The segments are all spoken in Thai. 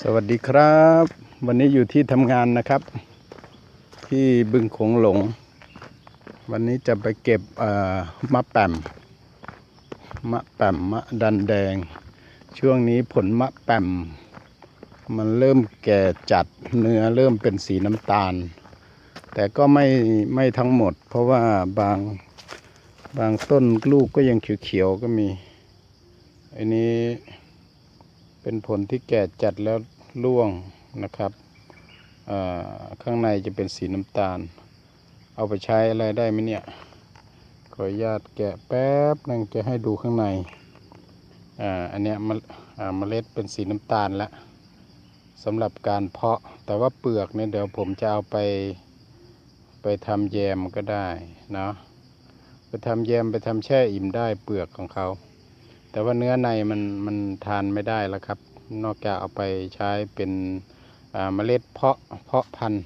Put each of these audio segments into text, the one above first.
สวัสดีครับ วันนี้อยู่ที่ทำงานนะครับ ที่บึงโขงหลง วันนี้จะไปเก็บมะแป่มมะแป่มมะดันแดง ช่วงนี้ผลมะแป่มมันเริ่มแก่จัดเนื้อเริ่มเป็นสีน้ำตาล แต่ก็ไม่ไม่ทั้งหมด เพราะว่าบางบางต้นลูกก็ยังเขียวๆก็มีอันนี้ เป็นผลที่แก่จัดแล้วร่วงนะครับข้างในจะเป็นสีน้ำตาล เอาไปใช้อะไรได้ไหมเนี่ย ขออนุญาตแกะแป๊บหนึงจะให้ดูข้างในอ่าอันเนี้ยมะเมล็ดเป็นสีน้ำตาลแล้วสำหรับการเพาะแต่ว่าเปลือกเนี่ยเดี๋ยวผมจะเอาไปไปทำแยมก็ได้เนาะไปทำแยมไปทำแช่อิ่มได้เปลือกของเขา แต่ว่าเนื้อในมันมันทานไม่ได้แล้วครับ นอกจากเอาไปใช้เป็นเมล็ดเพาะเพาะพันธุ์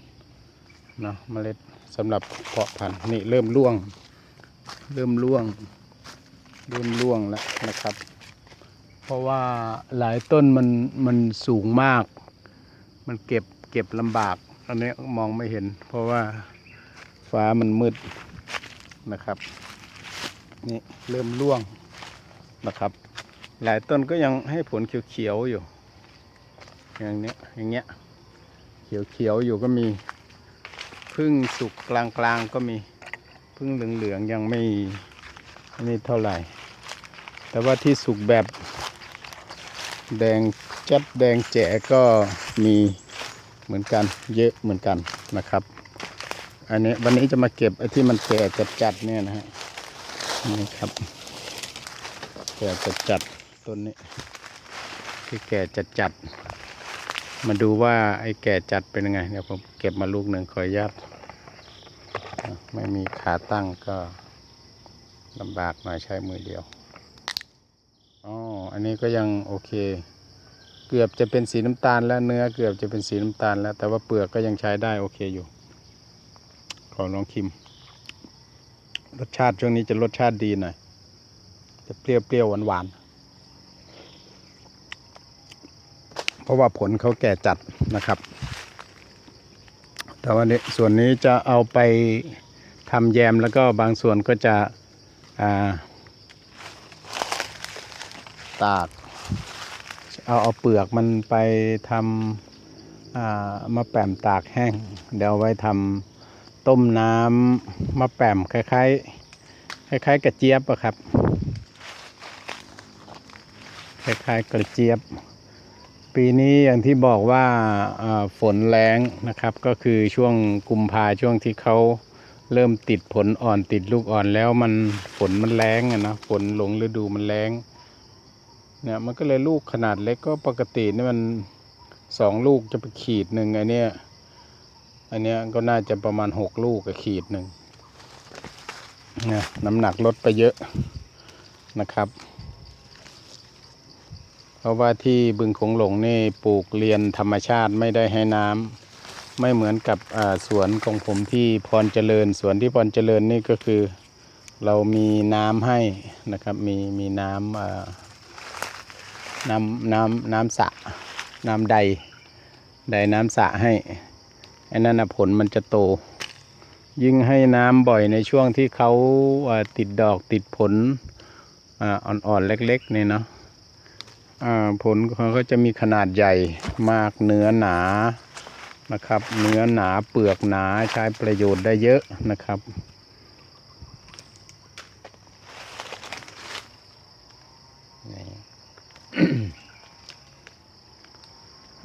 เนาะเมล็ดสำหรับเพาะพันธุ์นี่เริ่มร่วง เริ่มร่วง เริ่มร่วงแล้วนะครับ เพราะว่าหลายต้นมันมันสูงมาก มันเก็บเก็บลำบากอันนี้มองไม่เห็น เพราะว่าฟ้ามันมืดนะครับ นี่เริ่มร่วง นะครับ หลายต้นก็ยังให้ผลเขียวๆอยู่ อย่างเนี้ยอย่างเงี้ยเขียวๆอยู่ก็มีพึ่งสุกกลางๆก็มีพึ่งเหลืองๆยังไม่ไม่เท่าไหร่ แต่ว่าที่สุกแบบแดงจัดแดงแจ๋ก็มีเหมือนกันเยอะเหมือนกันนะครับ อันนี้วันนี้จะมาเก็บไอ้ที่มันแก่จัดๆเนี่ยนะฮะนี่ครับ แก่จัดจัดต้นนี้ที่แก่จัดจัด มาดูว่าไอ้แก่จัดเป็นยังไงเดี๋ยวผมเก็บมาลูกหนึ่งขออนุญาตไม่มีขาตั้งก็ลำบากหน่อยใช้มือเดียวอ๋ออันนี้ก็ยังโอเค เกือบจะเป็นสีน้ำตาลแล้วเนื้อเกือบจะเป็นสีน้ำตาลแล้ว แต่ว่าเปลือกก็ยังใช้ได้โอเคอยู่ ขอลองชิม รสชาติช่วงนี้จะรสชาติดีหน่อย จะเปรี้ยวๆหวานๆ เพราะว่าผลเขาแก่จัดนะครับ แต่ว่านี้ส่วนนี้จะเอาไปทำแยมแล้วก็บางส่วนก็จะาตาก เอาเอาเปลือกมันไปทำามะแป่มตากแห้ง เดี๋ยวไว้ทำต้มน้ำมะแป่มคล้ายๆคล้ายๆกระเจี๊ยบอะครับ คล้ายๆกระเจี๊ยบ ปีนี้อย่างที่บอกว่าฝนแรงนะครับ ก็คือช่วงกุมภาช่วงที่เขาเริ่มติดผลอ่อนติดลูกอ่อนแล้วมันฝนมันแรงอะนะฝนหลงฤดูมันแรงเนี่ยมันก็เลยลูกขนาดเล็กก็ปกตินี่มันสองลูกจะไปขีดหนึ่งไอเนี้ยอันเนี้ยก็น่าจะประมาณหกลูกกับขีดหนึ่งเนี่ยน้ำหนักลดไปเยอะนะครับ เพราะว่าที่บึงโขงหลงนี่ปลูกเรียนธรรมชาติไม่ได้ให้น้ำไม่เหมือนกับสวนของผมที่พรเจริญสวนที่พรเจริญนี่ก็คือ เรามีน้ำให้นะครับมีมีน้ำน้ำน้ำน้ำสระน้ำใดใดน้ำสระให้อันนั้นผลมันจะโต ยิ่งให้น้ำบ่อยในช่วงที่เขาติดดอกติดผลอ่อนๆเล็กๆเนี่ยเนาะ ผลเขาจะมีขนาดใหญ่มากเนื้อหนานะครับ เนื้อหนาเปลือกหนาใช้ประโยชน์ได้เยอะนะครับ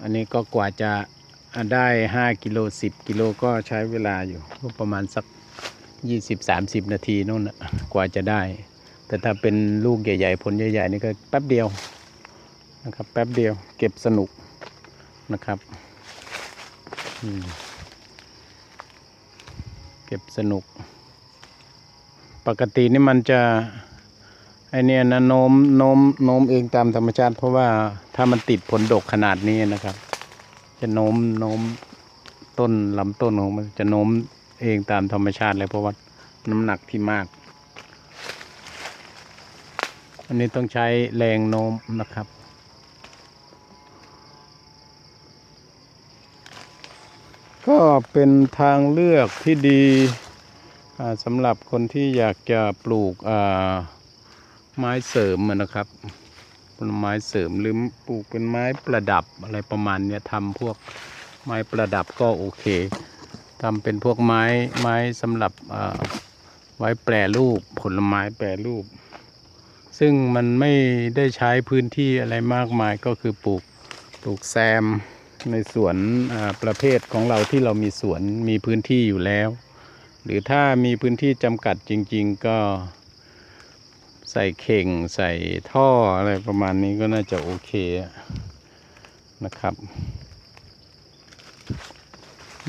อันนี้ก็กว่าจะได้ห้ากิโลสิบกิโลก็ใช้เวลาอยู่ประมาณสักยี่สิบสามสิบนาทีนู่นน่ะกว่าจะได้ แต่ถ้าเป็นลูกใหญ่ ๆ ผลใหญ่ ๆ นี่ก็แป๊บเดียว นะครับแป๊บเดียวเก็บสนุกนะครับเก็บสนุก ปกตินี่มันจะไอเนี่ยนะโน้มโน้มโน้มเองตามธรรมชาติ เพราะว่าถ้ามันติดผลดกขนาดนี้นะครับ จะโน้มโน้มต้นลำต้นของมันจะโน้มเองตามธรรมชาติเลยเพราะว่าน้ำหนักที่มาก อันนี้ต้องใช้แรงโน้มนะครับ ก็เป็นทางเลือกที่ดีสำหรับคนที่อยากจะปลูกไม้เสริมนะครับเป็นไม้เสริมหรือปลูกเป็นไม้ประดับอะไรประมาณเนี้ยทำพวกไม้ประดับก็โอเคทำเป็นพวกไม้ไม้สำหรับไว้แปรรูปผลไม้แปรรูป ซึ่งมันไม่ได้ใช้พื้นที่อะไรมากมายก็คือปลูกปลูกแซม ในสวนประเภทของเราที่เรามีสวนมีพื้นที่อยู่แล้ว หรือถ้ามีพื้นที่จำกัดจริง ๆ ก็ใส่เข่งใส่ท่ออะไรประมาณนี้ก็น่าจะโอเคนะครับ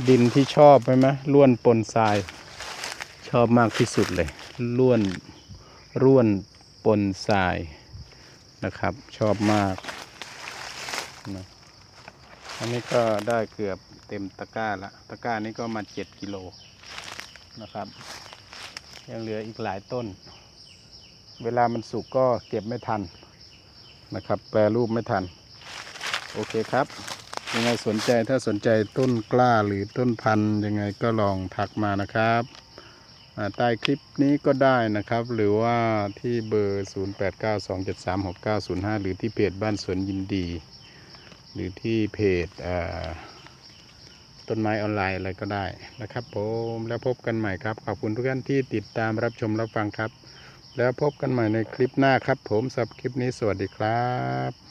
ดินที่ชอบไหมไหมล้วนปนทราย ชอบมากที่สุดเลยล้วนร่วนปนทรายนะครับ ชอบมากนะ อันนี้ก็ได้เกือบเต็มตะกร้าละตะกร้านี้ก็มาเจ็ดกิโลนะครับ ยังเหลืออีกหลายต้น เวลามันสุกก็เก็บไม่ทันนะครับ แปรรูปไม่ทัน โอเคครับยังไงสนใจถ้าสนใจต้นกล้าหรือต้นพันธุ์ยังไงก็ลองทักมานะครับใต้คลิปนี้ก็ได้นะครับ หรือว่าที่เบอร์ 0892736905 หรือที่เพจบ้านสวนยินดี หรือที่เพจต้นไม้ออนไลน์อะไรก็ได้นะครับผมแล้วพบกันใหม่ครับ ขอบคุณทุกท่านที่ติดตามรับชมรับฟังครับ แล้วพบกันใหม่ในคลิปหน้าครับ ผมสำหรับคลิปนี้สวัสดีครับ